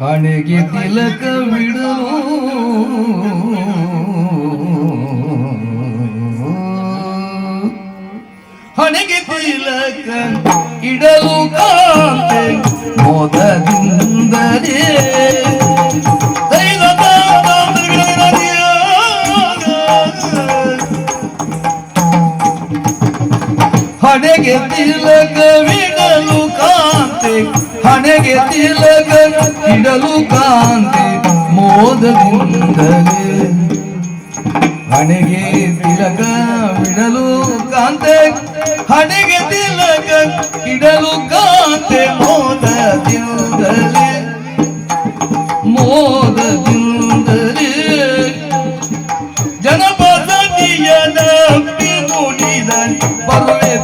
ಹಣೆಗೆ ತಿಲಕವಿಡಲು ಹಣೆಗೆ ತಿಲಕ ಇಡಲು ಕಾಂತೆ ಮೋದದಿಂದಲೇ ದೈವದ ಹಣೆಗೆ ತಿಲಕವಿಡಲು ಕಾಂತೆ ಹಣೆಗೆ ತಿಲಕ ಇಡಲು ಕಾಂತಿ ಮೋದದಿಂದಲೇ. ಹಣೆಗೆ ತಿಲಕ ಬಿಡಲು ಕಾಂತೆ ಹಣೆಗೆ ತಿಲಕ ಇಡಲು ಕಾಂತೆ ಮೋದದಿಂದಲೇ. ಮೋದದಿಂದಲೇ. ಜನಪದ ನಂಬಿ ನುಡಿದ ಬರುವೆ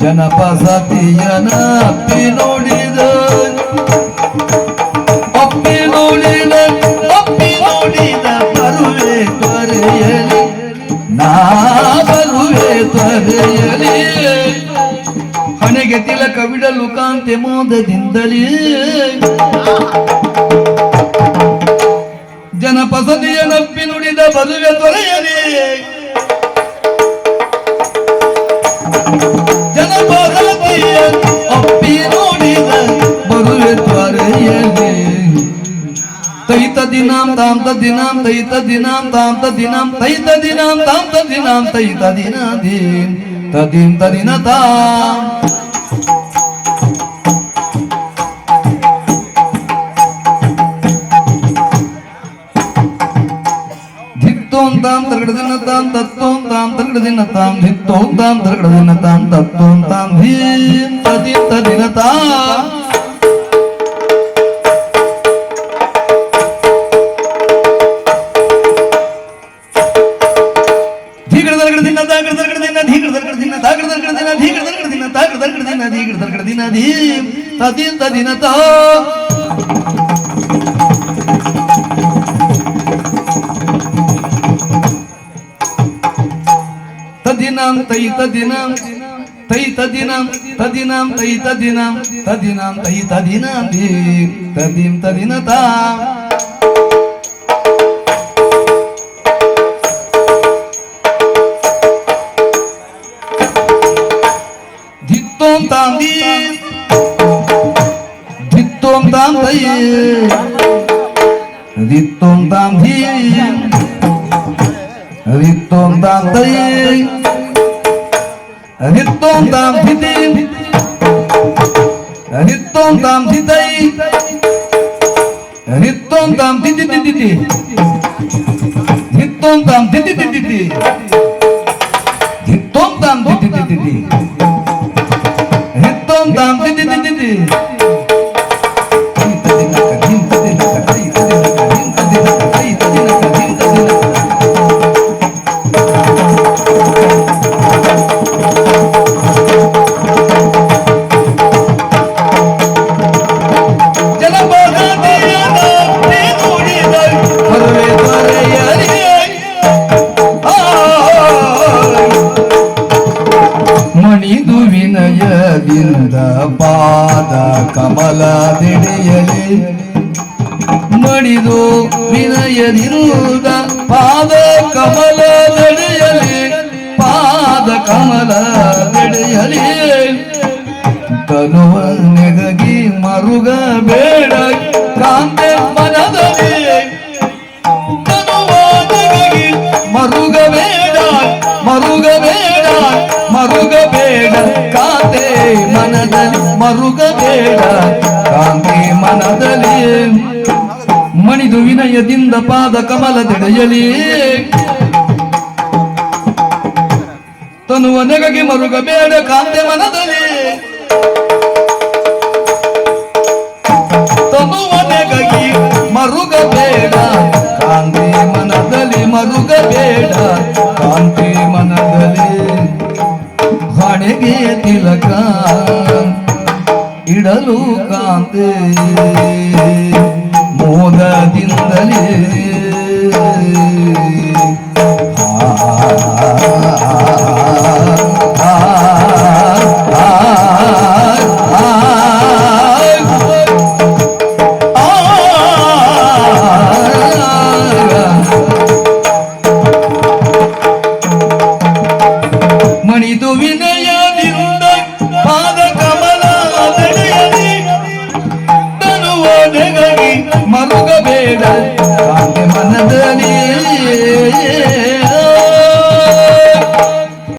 ಜನಪಸತಿಯನ ಅಪ್ಪಿ ನೋಡಿದ ಅಪ್ಪಿ ನೋಡಿದ ಅಪ್ಪಿ ನೋಡಿದ ಬರುವೆ ತೊರೆಯಲಿ ನಾ ಬರುವೆ ತೊರೆಯಲಿ ಹಣೆಗೆ ತಿಲಕ ಬಿಡಲು ಕಾಂತೆ ಮೋದದಿಂದಲೇ. ಜನಪಸದಿಯ ನಪ್ಪಿ ನುಡಿದ ಬರುವೆ ತೊರೆಯಲಿ. ಜನಪದತಿಯ ಅಪ್ಪಿ ನುಡಿದ ಬರುವೆ ತ್ವರೆಯಲಿ ತೈತ ದಿನಾಂ ತಾಂ ತ ದಿನಾಂ, ತೈತ ದಿನಾಂ ತಾಂ ತ ದಿನಾಂ, ತೈತ ದಿನಾಂ ತಾಂ ದಿನಾಂ, ತೈತ ದಿನ ದೀನ್ ತದಿಂ ತದಿನ ತಾಂ ಧಿತ್ತೋಂ ತಾಂ ತರಗಡದಿನ ತಾಂ ತತ್ತೋಂ ತಾಂ ತರಗಡದಿನ ತಾಂ ಧಿತ್ತೋಂ ತಾಂ ತರಗಡದಿನ ತಾಂ ತತ್ತೋಂ ತಾಂ ಧೀಂ ತದಿಂ ತದಿನ कडदी नदी इकडं कडदी नदी तदी तदी न तदिनाम तई तदिनाम तई तदिनाम तदिनाम तई तदिनाम तदिनाम तई तदिनाम तदिम तदिनता வித்தோம் தாந்தி வித்தோம் தாந்தை வித்தோம் தாந்தி வித்தோம் தாந்தை வித்தோம் தாம் திதி வித்தோம் தாம் திதை வித்தோம் தாம் திதி திதி வித்தோம் தாம் திதி திதி Yeah. ಕಮಲದೆಡೆಯಲಿ ಮಣಿದು ವಿನಯದಿರುವುದ ಪಾದ ಕಮಲದೆಡೆಯಲಿ ಪಾದ ಕಮಲದೆಡೆಯಲಿ ತನುವ ನೆಗಗಿ ಮರುಗ ಬೇಡ, ಕಾಂತೆ ಮನದಲ್ಲಿ. ತನುವ ನೆಗಗಿ ಮರುಗ ಬೇಡ, ಮರುಗ ಮನದಲ್ಲಿ ಮರುಗ ಬೇಡ ಕಾಂತೆ ಮನದಲ್ಲಿ ಮಣಿದು ವಿನಯದಿಂದ ಪಾದ ಕಮಲದೆಡೆಯಲಿ ತನುವ ನೆಗಗೆ ಮರುಗಬೇಡ ಕಾಂತೆ ಮನದಲ್ಲಿ. ತಲೆಗೆ ತಿಲಕ ಇಡಲು ಕಾಂತೆ. ಮೋದದಿಂದಲೇ